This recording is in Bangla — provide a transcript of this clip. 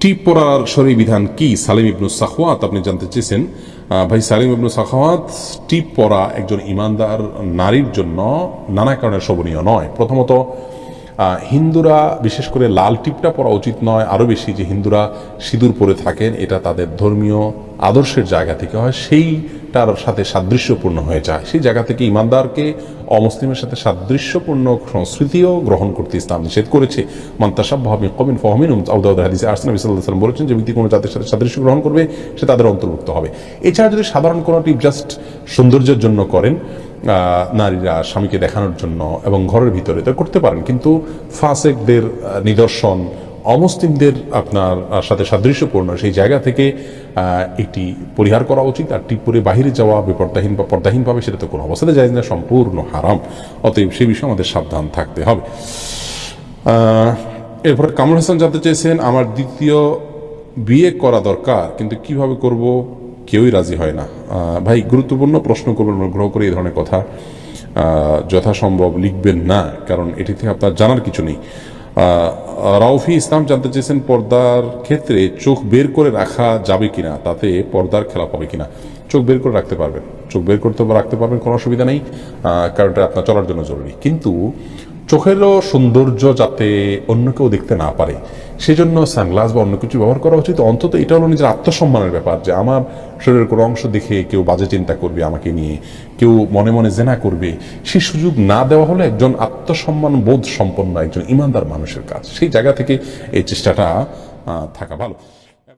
টিপ পরার শরী বিধান কি? সালিম ইবনু সাখওয়াত আপনি জানতে চেয়েছেন। ভাই সালিম ইবনু সাখাওয়াত টিপ পরা একজন ইমানদার নারীর জন্য নানা কারণে শোভনীয় নয়। প্রথমত হিন্দুরা, বিশেষ করে লাল টিপটা পরা উচিত নয়, আরও বেশি যে হিন্দুরা সিঁদুর পরে থাকেন, এটা তাদের ধর্মীয় আদর্শের জায়গা থেকে হয়, সেইটার সাথে সাদৃশ্যপূর্ণ হয়ে যায়। সেই জায়গা থেকে ইমানদারকে অমুসলিমের সাথে সাদৃশ্যপূর্ণ সংস্কৃতিও গ্রহণ করতে ইসলাম নিষেধ করেছে। মান্তাসাব ভাবি কমিন ফহমিন হাদিসে সাল্লাহ সাল্লাম বলেছেন যে ব্যক্তি কোনো জাতির সাথে সাদৃশ্য গ্রহণ করবে, সে তাদের অন্তর্ভুক্ত হবে। এছাড়া যদি সাধারণ কোনো টিপ জাস্ট সৌন্দর্যের জন্য করেন নারীরা স্বামীকে দেখানোর জন্য এবং ঘরের ভিতরে তো করতে পারেন। কিন্তু ফাসেকদের নিদর্শন, অমুসলিমদের আপনার সাথে সাদৃশ্যপূর্ণ। সেই জায়গা থেকে এটি পরিহার করা উচিত। আর টিপ পরে বাহিরে যাওয়া বিপর্দাহীন বা পর্দাহীন পাবে সেটা তো কোনো অবস্থাতে যায় না, সম্পূর্ণ হারাম। অতএব সেই বিষয়ে আমাদের সাবধান থাকতে হবে। এরপরে কামরুল হাসান জানতে চেয়েছেন, আমার দ্বিতীয় বিয়ে করা দরকার, কিন্তু কীভাবে করব? কেউই রাজি হয় না। ভাই, গুরুত্বপূর্ণ প্রশ্ন করবেন অনুগ্রহ করে এই ধরনের কথা যথাসম্ভব লিখবেন না, কারণ এটি থেকে আপনার জানার কিছু নেই। রাউফি ইসলাম জানতে চেয়েছেন, পর্দার ক্ষেত্রে চোখ বের করে রাখা যাবে কিনা, তাতে পর্দার খেলা পাবে কিনা। চোখ বের করে রাখতে পারবেন। চোখ বের করতে রাখতে পারবেন, কোনো অসুবিধা নেই কারণ এটা আপনার চলার জন্য জরুরি। কিন্তু চোখেরও সৌন্দর্য যাতে অন্য কেউ দেখতে না পারে সেজন্য সানগ্লাস বা অন্য কিছু ব্যবহার করা উচিত। অন্তত এটা হলো নিজের আত্মসম্মানের ব্যাপার যে আমার শরীরের কোনো অংশ দেখে কেউ বাজে চিন্তা করবে আমাকে নিয়ে, কেউ মনে মনে জেনা করবে। সেই সুযোগ না দেওয়া হলে একজন আত্মসম্মান বোধ সম্পন্ন একজন ইমানদার মানুষের কাজ। সেই জায়গা থেকে এই চেষ্টাটা থাকা ভালো।